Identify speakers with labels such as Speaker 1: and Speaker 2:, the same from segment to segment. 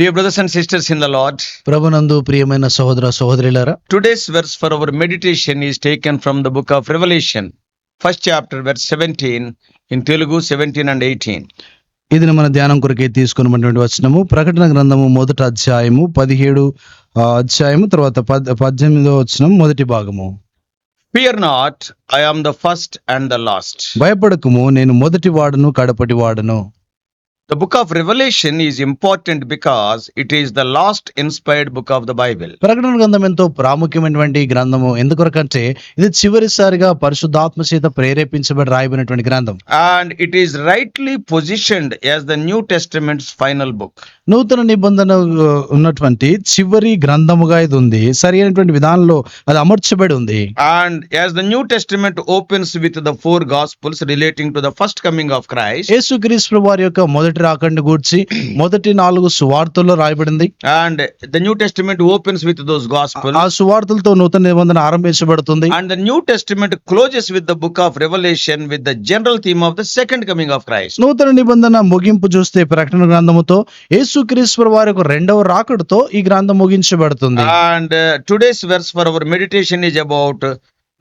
Speaker 1: Dear brothers and sisters in the Lord
Speaker 2: ప్రభునందు ప్రియమైన సోదర సహోదరులారా
Speaker 1: today's verse for our meditation is taken from the book of Revelation first chapter verse seventeen in Telugu seventeen and eighteen
Speaker 2: ఇది మన ధ్యానం కొరకే తీసుకున్నటువంటి వచనము ప్రకటన గ్రంథము మొదటి అధ్యాయము పదిహేడు అధ్యాయము తర్వాత పద్దెనిమిదో వచనం మొదటి భాగము.
Speaker 1: Fear not I am the first and the last
Speaker 2: భయపడకము నేను మొదటి వాడను కడపటి వాడను.
Speaker 1: The book of Revelation is important because it is the last inspired book of the Bible
Speaker 2: ప్రకటన గ్రంథం ఎంతో ప్రాముఖ్యమైనటువంటి గ్రంథము. ఎందుకంటే ఇది చివరిసారిగా పరిశుద్ధాత్మ సీత ప్రేరేపించబడి రాయబడినటువంటి గ్రంథం.
Speaker 1: And it is rightly positioned as the New Testament's final book
Speaker 2: నూతన నిబంధన ఉన్నటువంటి చివరి గ్రంథముగా ఇది ఉంది. సరి అయినటువంటి విధానంలో అది అమర్చబడి ఉంది.
Speaker 1: And as the new testament opens with the four gospels relating to the first coming of Christ
Speaker 2: Yesu క్రీస్ వారి యొక్క మొదటి మొదటి రాకండి గూర్చి మొదటి నాలుగు సువార్తల్లో రాయబడింది.
Speaker 1: And the New Testament opens with those gospel
Speaker 2: ఆ సువార్తలతో నూతన నిబంధన ఆరంభించబడుతుంది.
Speaker 1: And the New Testament closes with the book of Revelation with the general theme of the second coming of Christ
Speaker 2: నూతన నిబంధన ముగింపు చూస్తే ప్రకటన గ్రంథముతో యేసుక్రీశ్వర్ వారి యొక్క రెండవ రాకడతో ఈ గ్రంథం ముగించబడుతుంది.
Speaker 1: And today's verse for our meditation is about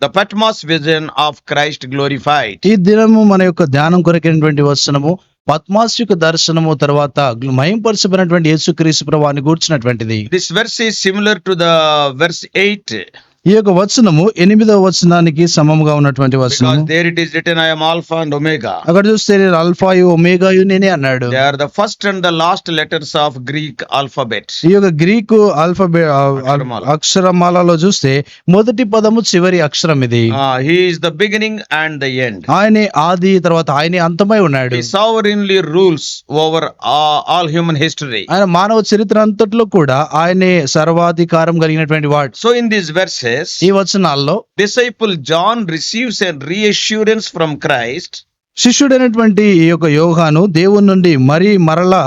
Speaker 1: the Patmos vision of Christ glorified
Speaker 2: ఈ దినము మన యొక్క ధ్యానం కొరకైనటువంటి వచనము. పద్మాస్యుక దర్శనము తర్వాత మయంపరచబడినటువంటి యేసుక్రీస్తు ప్రభావాన్ని గూర్చినటువంటిది.
Speaker 1: This verse is similar to the verse 8
Speaker 2: ఈ యొక్క వచనము ఎనిమిదవ వచనానికి సమముగా ఉన్నటువంటి వచనం
Speaker 1: there it is written I alpha and omega
Speaker 2: అక్కడ చూస్తే ఆల్ఫా యు ఒమేగా యు నేనే అన్నాడు.
Speaker 1: Are the first and the last letters of Greek alphabet
Speaker 2: ఈ యొక్క గ్రీకు
Speaker 1: ఆల్ఫాబెట్
Speaker 2: అక్షరమాలలో చూస్తే మొదటి పదము చివరి అక్షరం ఇది.
Speaker 1: He is the beginning and the end
Speaker 2: ఆయనే ఆది తర్వాత ఆయన అంతమై ఉన్నాడు.
Speaker 1: Sovereignly rules over all human history
Speaker 2: ఆయన మానవ చరిత్ర అంతట్లో కూడా ఆయనే సర్వాధికారం కలిగినటువంటి వాడు.
Speaker 1: So in this verses verses,
Speaker 2: ఈ వచనాల్లో
Speaker 1: disciple John receives a reassurance from Christ
Speaker 2: శిష్యుడైనటువంటి ఈ యొక్క యోగాను దేవుని నుండి మరి మరలా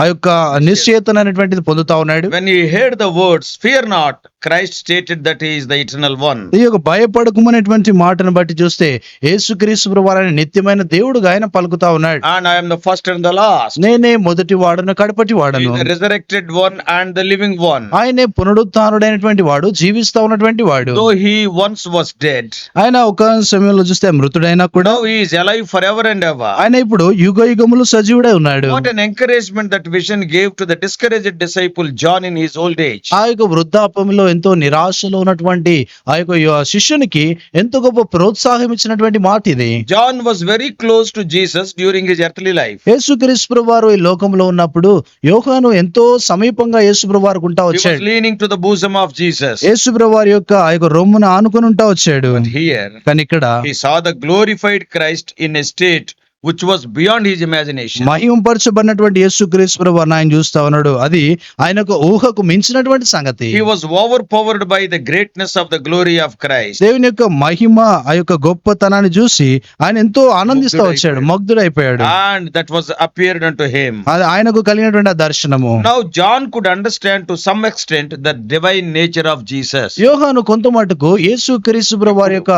Speaker 2: ఆ యొక్క నిశ్చయితనైనటువంటిది పొందుతా ఉన్నాడు
Speaker 1: when he heard the words, Fear not, Christ stated that is the eternal one
Speaker 2: ఈ యొక్క భయపడకమనేటువంటి మాటను బట్టి చూస్తే యేసు క్రీస్తు ప్రభువారని నిత్యమైన దేవుడు ఆయన పలుకుతా ఉన్నాడు.
Speaker 1: And I'm first and the last
Speaker 2: నేనే మొదటి వాడను కడపటి వాడను.
Speaker 1: Resurrected one and the living one
Speaker 2: ఆయనే పునరుత్నుడైనటువంటి వాడు జీవిస్తా ఉన్నటువంటి వాడు.
Speaker 1: హీ వన్స్ వాస్ డెడ్
Speaker 2: ఆయన ఒక సమయంలో చూస్తే మృతుడైనా కూడా
Speaker 1: he is for ever and ever
Speaker 2: ఆయన ఇప్పుడు యుగ యుగములు సజీవుడే ఉన్నాడు.
Speaker 1: Encouragement that vision gave to the discouraged disciple John in his old age
Speaker 2: ఆ యొక్క వృద్ధాపములో ఎంతో నిరాశలో ఉన్నటువంటి ఆ యొక్క శిష్యునికి ఎంతో గొప్ప ప్రోత్సాహం ఇచ్చినటువంటి మాట ఇది
Speaker 1: John was very close to Jesus during his earthly life.
Speaker 2: యేసుక్రీస్తు వారు ఈ లోకంలో ఉన్నప్పుడు యోహాను ఎంతో సమీపంగా యేసు వారికి ఉంటా వచ్చాడు
Speaker 1: leaning to the bosom of Jesus.
Speaker 2: యేసు వారి యొక్క ఆ యొక్క రొమ్మున ఆనుకుని ఉంటా వచ్చాడు
Speaker 1: here,
Speaker 2: కానీ ఇక్కడ
Speaker 1: he saw the glorified Christ in a state which was beyond his imagination
Speaker 2: మహిమపరచబడినటువంటి యేసు క్రీశ్వర ఆయన చూస్తా ఉన్నాడు. అది ఆయన ఒక ఊహకు మించినటువంటి సంగతి.
Speaker 1: He was overpowered by the greatness of the glory of Christ
Speaker 2: దేవుని యొక్క మహిమ ఆ యొక్క గొప్పతనాన్ని చూసి ఆయన ఎంతో ఆనందిస్తా వచ్చాడు మగ్ధుడైపోయాడు.
Speaker 1: And that was appeared unto him
Speaker 2: అది ఆయనకు కలిగినటువంటి ఆ దర్శనము.
Speaker 1: Now John could understand to some extent the divine nature of Jesus
Speaker 2: యోహాను కొంత మటుకు యేసు క్రీశ్వర వారి యొక్క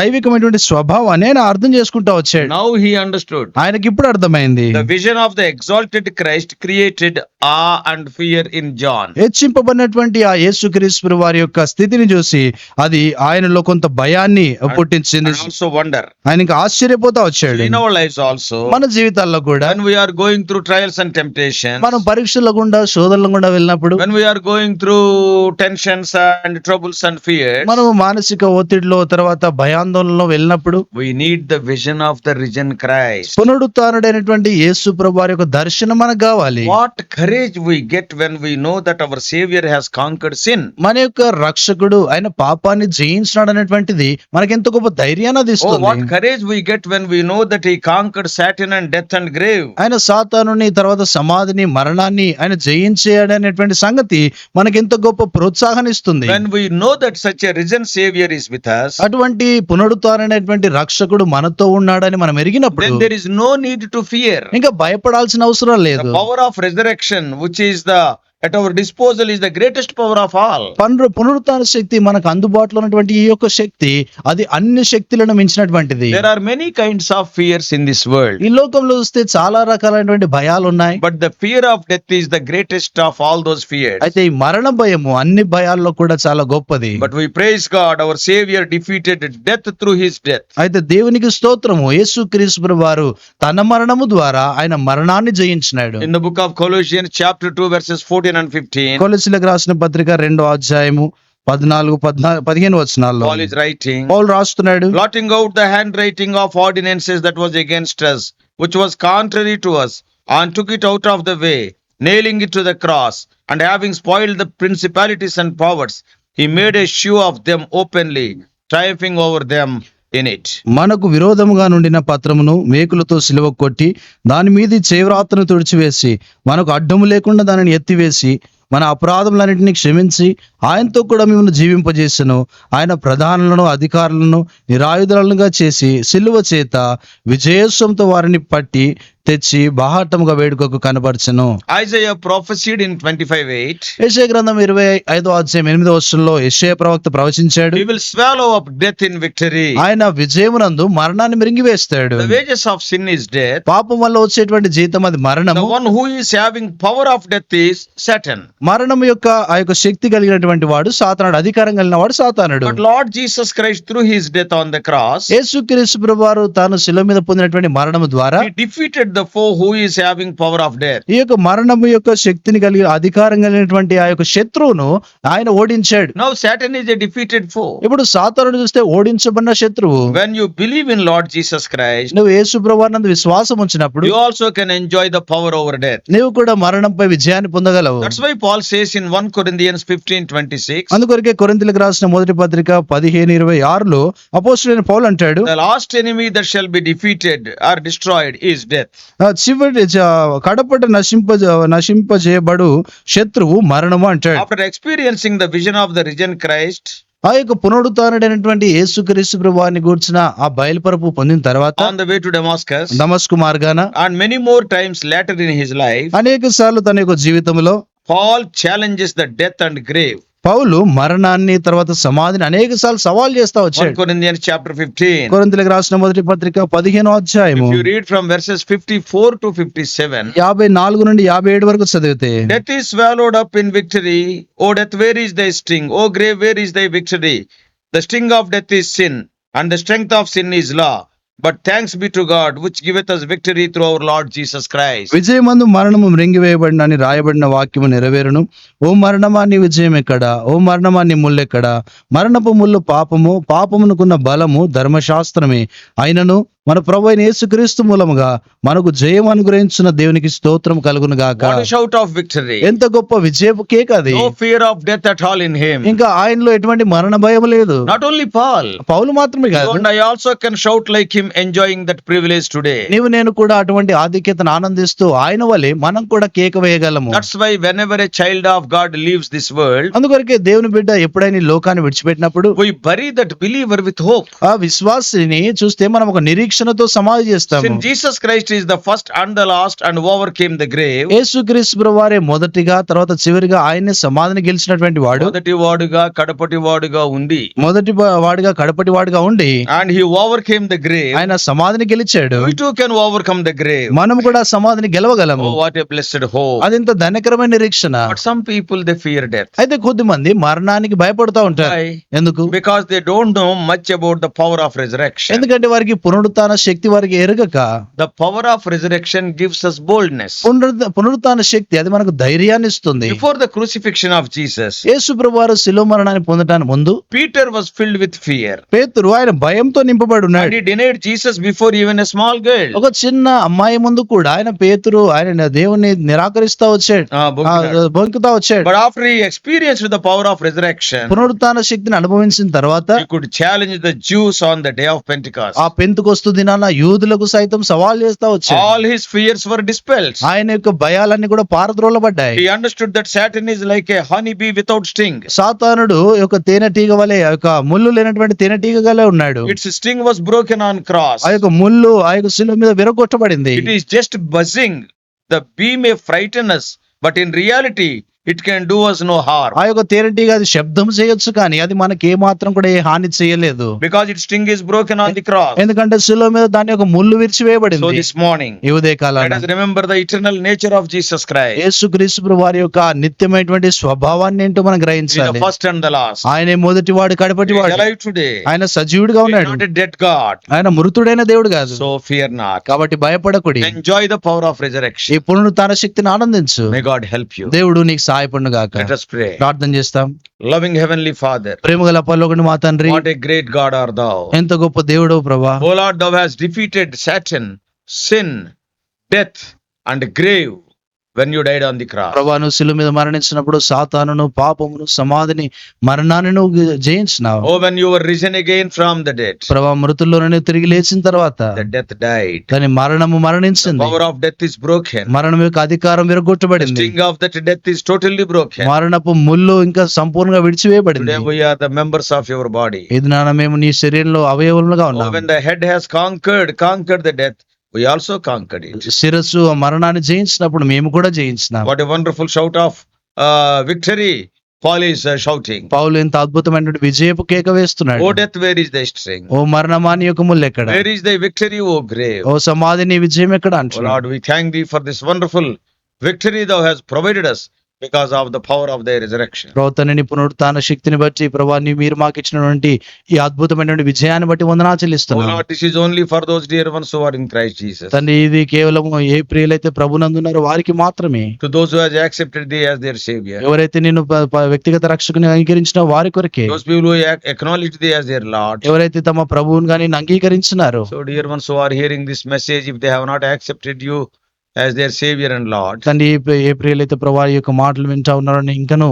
Speaker 2: దైవికమైనటువంటి స్వభావాన్ని ఆయన అర్థం చేసుకుంటా వచ్చాడు.
Speaker 1: నౌ హీ అండర్స్టూడ్
Speaker 2: ఆయనకి ఇప్పుడు అర్థమైంది.
Speaker 1: The vision of the exalted Christ created ఆ అండ్ ఫియర్ ఇన్ జాన్
Speaker 2: హెచ్చింపబడినటువంటి ఆ యేసు క్రీస్పుర్ వారి యొక్క స్థితిని చూసి అది ఆయనలో కొంత భయాన్ని పుట్టించింది.
Speaker 1: ఆల్సో
Speaker 2: వండర్ ఆయనకి ఆశ్చర్యపోతా వచ్చాడు.
Speaker 1: ఇన్ అవర్ లైఫ్ ఆల్సో
Speaker 2: మన జీవితాల్లో కూడా
Speaker 1: when we are going through trials and temptation
Speaker 2: మనం పరీక్షల గుండా శోధనల గుండా వెళ్ళినప్పుడు
Speaker 1: when we are going through tensions and troubles and fear
Speaker 2: మనం మానసిక ఒత్తిడిలో తర్వాత భయాందోళనలో వెళ్ళినప్పుడు
Speaker 1: we need the vision of the risen Christ.
Speaker 2: పునరుత్డైనటువంటి యేసు ప్రభు వారి యొక్క దర్శనం మనకు కావాలి
Speaker 1: What courage we get when we know that our Savior has conquered sin.
Speaker 2: మన యొక్క రక్షకుడు ఆయన పాపాన్ని జయించినాడు అనేటువంటిది మనకి ఎంతో గొప్ప ధైర్యాన్ని అది
Speaker 1: Oh, what
Speaker 2: ఇస్తుంది
Speaker 1: courage we get when we know that He conquered Satan and death and grave.
Speaker 2: ఆయన సాతానుని తర్వాత సమాధిని మరణాన్ని ఆయన జయించాడు అనేటువంటి సంగతి మనకి ఎంతో గొప్ప ప్రోత్సాహాన్ని ఇస్తుంది
Speaker 1: When we know that such a risen Savior is with us,
Speaker 2: అటువంటి పునరుత్డైనటువంటి రక్షకుడు మనతో ఉన్నాడని మనం ఎరిగినప్పుడు
Speaker 1: then there is no need to fear.
Speaker 2: ఇంకా భయపడాల్సిన అవసరం
Speaker 1: The
Speaker 2: లేదు
Speaker 1: power of resurrection, which is the at our disposal is the greatest power of all
Speaker 2: పనులు పునరుత్న శక్తి మనకు అందుబాటులో ఉన్నటువంటి ఈ యొక్క శక్తి అది అన్ని శక్తులను మించినటువంటిది.
Speaker 1: There are many kinds of fears in this world
Speaker 2: ఈ లోకంలో చూస్తే చాలా రకాలైనటువంటి భయాలు ఉన్నాయి
Speaker 1: but the fear of death is the greatest of all those fear
Speaker 2: అయితే ఈ మరణ భయము అన్ని భయాల్లో కూడా చాలా గొప్పది.
Speaker 1: But we praise God our saviour defeated death through his death
Speaker 2: అయితే దేవునికి స్తోత్రము యేసు క్రీస్తు వారు తన మరణము ద్వారా ఆయన మరణాన్ని జయించినాడు.
Speaker 1: In the book of Colossian chapter two verses forty and 15,
Speaker 2: కొలసిలకు రాసిన పత్రిక రెండో అధ్యాయము పద్నాలుగు పద్నా పదిహేను వచనాల్లో
Speaker 1: Paul is writing,
Speaker 2: పౌలు రాస్తున్నాడు
Speaker 1: blotting out the handwriting of ordinances that was against us, which was contrary to us, and took it out of the way, nailing it to the cross, and having spoiled the principalities and powers, he made a show of them openly, triumphing over them in it
Speaker 2: మనకు విరోధముగా నుండిన పత్రమును మేకులతో సిలువ కొట్టి దాని మీది చేవ్రాతను తుడిచివేసి మనకు అడ్డము లేకుండా దానిని ఎత్తివేసి మన అపరాధములన్నింటినీ క్షమించి ఆయనతో కూడా మిమ్మల్ని జీవింపజేసను. ఆయన ప్రధానులను అధికారులను నిరాయుధాలుగా చేసి సిలువ చేత విజయోత్సవంతో వారిని పట్టి తెచ్చి బాహాటముగా వేడుకకు కనపరచను
Speaker 1: Isaiah prophesied in 25 8,
Speaker 2: యెషయా గ్రంథం ఇరవై ఐదో అధ్యాయం ఎనిమిదో వర్షంలో యెషయా ప్రవక్త ప్రవచించాడు
Speaker 1: will swallow up death in victory.
Speaker 2: ఆయన విజయమునందు మరణాన్ని మిరింగివేస్తాడు
Speaker 1: wages of sin is death.
Speaker 2: పాపం వల్ల వచ్చేటువంటి జీతం అది మరణము
Speaker 1: one who is having power of death is Satan.
Speaker 2: మరణం యొక్క ఆ యొక్క శక్తి కలిగినటువంటి వాడు సాతానుడు అధికారం కలిగిన వాడు సాతానుడు
Speaker 1: But Lord Jesus Christ, through his death on the cross,
Speaker 2: యేసుక్రీస్తు ప్రభువారు తాను శిల మీద పొందినటువంటి మరణము ద్వారా
Speaker 1: he the foe who is having power of death.
Speaker 2: ఈ యొక్క మరణము యొక్క శక్తిని కలిగి అధికారం కలిగినటువంటి ఆ యొక్క శత్రువును ఆయన ఓడించాడు
Speaker 1: Now Satan is a defeated foe.
Speaker 2: ఇప్పుడు సాతానుడు చూస్తే ఓడించబడిన శత్రువు
Speaker 1: When you believe in Lord Jesus Christ,
Speaker 2: నువ్వు యేసు ప్రభువారినందు విశ్వాసం ఉంచినప్పుడు
Speaker 1: you also can enjoy the power over death.
Speaker 2: నీవు కూడా మరణంపై విజయాన్ని పొందగలవు
Speaker 1: That's why Paul says in 1 Corinthians 15 26,
Speaker 2: అందుకొరకే కొరింతలకు రాసిన మొదటి పత్రిక పదిహేను ఇరవై ఆరులో అపోస్తులైన పౌలు అంటాడు
Speaker 1: the last enemy that shall be defeated or destroyed is death.
Speaker 2: చివరి కడపట నశింప నశింపజేయబడు శత్రువు మరణము అంటాడు.
Speaker 1: After experiencing the vision of the risen Christ
Speaker 2: ఆ యొక్క పునరుతానుడైనటువంటి యేసు క్రీస్తు ప్రభావాన్ని గూర్చిన ఆ బయలుపరపు పొందిన తర్వాత
Speaker 1: వే టు డెమాస్కస్
Speaker 2: దమస్క్ మార్గాన
Speaker 1: and many more times later in his life
Speaker 2: అనేక సార్లు తన యొక్క జీవితంలో
Speaker 1: Paul challenges the death and grave
Speaker 2: పౌలు మరణాన్ని తర్వాత సమాధిని అనేక సార్లు సవాల్ చేస్తా వచ్చాడు. కొరింతియన్ మొదటి పత్రిక 15 అధ్యాయము.
Speaker 1: You read from verses 54 to 57
Speaker 2: 54 నుండి 57 వరకు చదివితే
Speaker 1: that is swallowed up in victory O death O grave of death but thanks be to God which giveth us victory through our Lord Jesus Christ
Speaker 2: విజయమందు మరణము మృంగివేయబడిన అని రాయబడిన వాక్యము నెరవేరును. ఓ మరణమా నీ విజయం ఎక్కడ? ఓ మరణమా నీ ముల్లెక్కడ మరణపు ముళ్ళు పాపము పాపమునకున్న బలము ధర్మశాస్త్రమే. అయినను మన ప్రభు అయిన యేసుక్రీస్తు మూలముగా మనకు జయం అనుగ్రహించిన దేవునికి స్తోత్రం కలుగును గాక.
Speaker 1: షౌట్ ఆఫ్ విక్టరీ
Speaker 2: ఎంత గొప్ప విజయపు కేక్ అది.
Speaker 1: Fear of death at all in him
Speaker 2: ఇంకా ఆయనలో ఎటువంటి మరణ భయం లేదు.
Speaker 1: నాట్ ఓన్లీ పాల్
Speaker 2: పౌలు మాత్రమే కాదు.
Speaker 1: I also can shout like him enjoying that privilege today
Speaker 2: నీవు నేను కూడా అటువంటి ఆధిక్యతను ఆనందిస్తూ ఆయన వల్లే మనం కూడా కేక వేయగలము.
Speaker 1: That's why whenever a child of God leaves this world
Speaker 2: అందుకొరకే దేవుని బిడ్డ ఎప్పుడైనా ఈ లోకాన్ని విడిచిపెట్టినప్పుడు
Speaker 1: why bury that believer with hope
Speaker 2: ఆ విశ్వాసిని చూస్తే మనం ఒక నిరీక్ష పరీక్షణతో సమాధి చేస్తాము.
Speaker 1: Jesus Christ is the first and the last and overcame the grave
Speaker 2: యేసు క్రీస్తు మొదటిగా తర్వాత చివరిగా ఆయన సమాధిని గెలిచినటువంటి వాడు.
Speaker 1: మొదటి వాడుగా కడపటి వాడుగా ఉంది
Speaker 2: మొదటి వాడుగా కడపటి వాడుగా ఉండి
Speaker 1: and he overcame the grave
Speaker 2: ఆయన సమాధిని గెలిచాడు.
Speaker 1: ఓవర్ కమ్ ద
Speaker 2: మనం కూడా సమాధిని గెలవగలము.
Speaker 1: వాట్ ఎ బ్లెస్డ్ అది
Speaker 2: ఎంత ధన్యకరమైన నిరీక్షణ.
Speaker 1: But some people they fear death
Speaker 2: అయితే కొద్దిమంది మరణానికి భయపడతా ఉంటారు. ఎందుకు?
Speaker 1: Because they don't know much about the power of resurrection
Speaker 2: ఎందుకంటే వారికి పునరుత్ పునరుత్న శక్తి వారికి ఎరగక
Speaker 1: the power of resurrection gives us boldness
Speaker 2: పునరుత్న శక్తి అది మనకు ధైర్యాన్ని ఇస్తుంది.
Speaker 1: Before the crucifixion of Jesus
Speaker 2: యేసు ప్రభువారు శిలువ మరణాన్ని పొందడానికి ముందు
Speaker 1: Peter was filled with fear
Speaker 2: పేతురు ఆయన భయంతో నింపబడి ఉన్నాడు.
Speaker 1: Denied Jesus before even a small girl
Speaker 2: ఒక చిన్న అమ్మాయి ముందు కూడా ఆయన పేతురు ఆయన దేవుణ్ణి నిరాకరిస్తా వచ్చాడు. బొంకుతా వచ్చాడు.
Speaker 1: But after he experience the power of resurrection
Speaker 2: పునరుత్న శక్తిని అనుభవించిన తర్వాత
Speaker 1: he could challenge the Jews on the day of Pentecost
Speaker 2: ఆ పెంతకొస్తు దినాన యూదులకు సైతం సవాల్ చేస్తా వచ్చాడు.
Speaker 1: ఆల్ ఫియర్స్ వర్
Speaker 2: ఆయన యొక్క భయాలన్నీ కూడా పారద్రోల పడ్డాయి
Speaker 1: he understood that Satan is like a honey bee without sting
Speaker 2: సాతానుడు ఒక తేనెటీగ వలె ఒక ముల్లు లేనటువంటి తేనెటీగగానే ఉన్నాడు.
Speaker 1: It's sting was broken on cross
Speaker 2: ఆ యొక్క ముల్లు ఆ యొక్క శిల మీద విరగొట్టబడింది.
Speaker 1: It is just buzzing the bee may frighten but in reality it can do us no harm
Speaker 2: ఆ యొక్క తేనెటీగ అది శబ్దం చేయొచ్చు కానీ అది మనకి ఏమాత్రం కూడా ఏ హాని చేయలేదు.
Speaker 1: Because it sting is broken on the cross
Speaker 2: ఎందుకంటే శిలో మీద దాని యొక్క ముళ్ళు విరిచివేయబడింది.
Speaker 1: సో దిస్ మార్నింగ్
Speaker 2: ఈ ఉదయ
Speaker 1: కాలం remember the eternal nature of Jesus Christ
Speaker 2: యేసు క్రీస్తు వారి యొక్క నిత్యమైనటువంటి స్వభావాన్ని ఏంటో మనం గ్రహించాలి.
Speaker 1: ఫస్ట్ అండ్ ద లాస్ట్
Speaker 2: ఆయన మొదటి వాడు కడపటి వాడు.
Speaker 1: లైఫ్ టుడే
Speaker 2: ఆయన సజీవుడిగా ఉన్నాడు.
Speaker 1: డెడ్ గాడ్
Speaker 2: ఆయన మృతుడైన దేవుడు కాదు.
Speaker 1: సో ఫియర్ నా
Speaker 2: కాబట్టి భయపడకూడదు
Speaker 1: enjoy the power of resurrection
Speaker 2: ఇప్పుడు తన శక్తిని ఆనందించు.
Speaker 1: మే గాడ్ హెల్ప్ యు
Speaker 2: దేవుడు నీకు సహాయపడును గాక
Speaker 1: Let us pray.
Speaker 2: ప్రార్థన చేస్తాం
Speaker 1: Loving Heavenly Father,
Speaker 2: ప్రేమగల పరలోకుని మా తండ్రి
Speaker 1: what a great God art thou.
Speaker 2: ఎంత గొప్ప దేవుడు ప్రభా
Speaker 1: O Lord, thou hast defeated Satan, sin, death, and grave when you died on the cross
Speaker 2: ప్రభువాను శిలువ మీద మరణించినప్పుడు సాతానును పాపమును సమాధిని మరణాన్ని నువ్వు జయించినావు.
Speaker 1: O when you were risen again from the death
Speaker 2: ప్రభు మృతుల్లో నుండి తిరిగి లేచిన తర్వాత
Speaker 1: ద డెత్ డైడ్
Speaker 2: కానీ మరణము మరణించింది.
Speaker 1: Power of death is broken
Speaker 2: మరణం యొక్క అధికారం విరగొట్టబడింది.
Speaker 1: Sting of that death is totally broken
Speaker 2: మరణపు ముల్లు ఇంకా సంపూర్ణంగా విడిచివేయబడింది.
Speaker 1: They we are the members of your body
Speaker 2: ఇదినాన మేము నీ శరీరంలో అవయవములుగా ఉన్నాము.
Speaker 1: When the head has conquered conquered the death also conquered it.
Speaker 2: శిరస్సు మరణాన్ని జయించినప్పుడు మేము కూడా జయించినాం
Speaker 1: What a wonderful shout of uh, victory Paul is uh, shouting.
Speaker 2: పౌలు ఎంత అద్భుతమైనటువంటి విజయపు కేక వేస్తున్నాడు
Speaker 1: O death, where is thy sting?
Speaker 2: ఓ మరణమాని యొక్క ముళ్ళు ఎక్కడ
Speaker 1: Where is thy victory, O grave?
Speaker 2: ఓ సమాధి నీ విజయం ఎక్కడ అంటున్నాడు
Speaker 1: Lord, we thank thee for this wonderful victory thou hast provided because of the power of the resurrection
Speaker 2: ప్రవర్తన నిపుణుడు శక్తిని బట్టి ప్రభాన్ని మీరు మాకు ఇచ్చినటువంటి ఈ అద్భుతమైనటువంటి విజయాన్ని బట్టి వందనాలు
Speaker 1: చెల్లిస్తున్నాను this is only for those dear ones who are in
Speaker 2: తన ఇది కేవలం ఏ ప్రియులు అయితే ప్రభునందు ఉన్నారు వారికి మాత్రమే
Speaker 1: those who has accepted the as
Speaker 2: ఎవరైతే నేను వ్యక్తిగత రక్షకుని అంగీకరించిన వారి కొరకే.
Speaker 1: దోస్ పీపుల్ హు ఎక్నాలెడ్జ్
Speaker 2: ఎవరైతే తమ ప్రభువుని కానీ
Speaker 1: అంగీకరించున్నారు dear ones who are hearing this message if they not accepted you as their saviour and Lord,
Speaker 2: తండ్రి ఏ ప్రియులైతే ప్రభా యొక్క మాటలు వింటా ఉన్నారని ఇంకను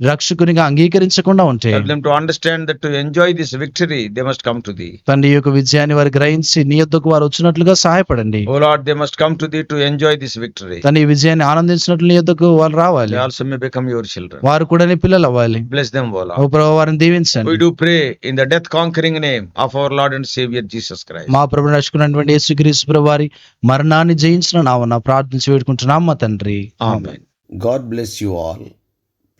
Speaker 2: రక్షకునిగా అంగీకరించకుండా ఉంటే
Speaker 1: understand that enjoy this victory they must come to the
Speaker 2: తండ్రి యొక్క విజయాన్ని వారు గ్రహించి నీ యొద్దకు వారు వచ్చినట్లుగా సహాయపడండి.
Speaker 1: O Lord they must come to the to enjoy this victory
Speaker 2: తన విజయాన్ని ఆనందించినట్లు నీ యొద్దకు వారు రావాలి.
Speaker 1: Also may become your children
Speaker 2: వారు కూడా నీ పిల్లలు అవ్వాలి
Speaker 1: బ్లెస్ దెం
Speaker 2: ఓ
Speaker 1: లార్డ్
Speaker 2: ఓ ప్రభువా వారిని దీవించండి.
Speaker 1: Pray in the death conquering name of our Lord and saviour Jesus Christ
Speaker 2: మా ప్రభువు నడుచుకున్నటువంటి మరణాన్ని జయించిన నావన ప్రార్థించి వేడుకుంటున్నాం మా తండ్రి.
Speaker 1: Amen
Speaker 3: God bless you all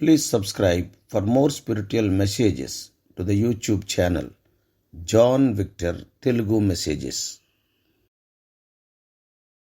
Speaker 3: Please subscribe for more spiritual messages to the YouTube channel John Victor Telugu Messages.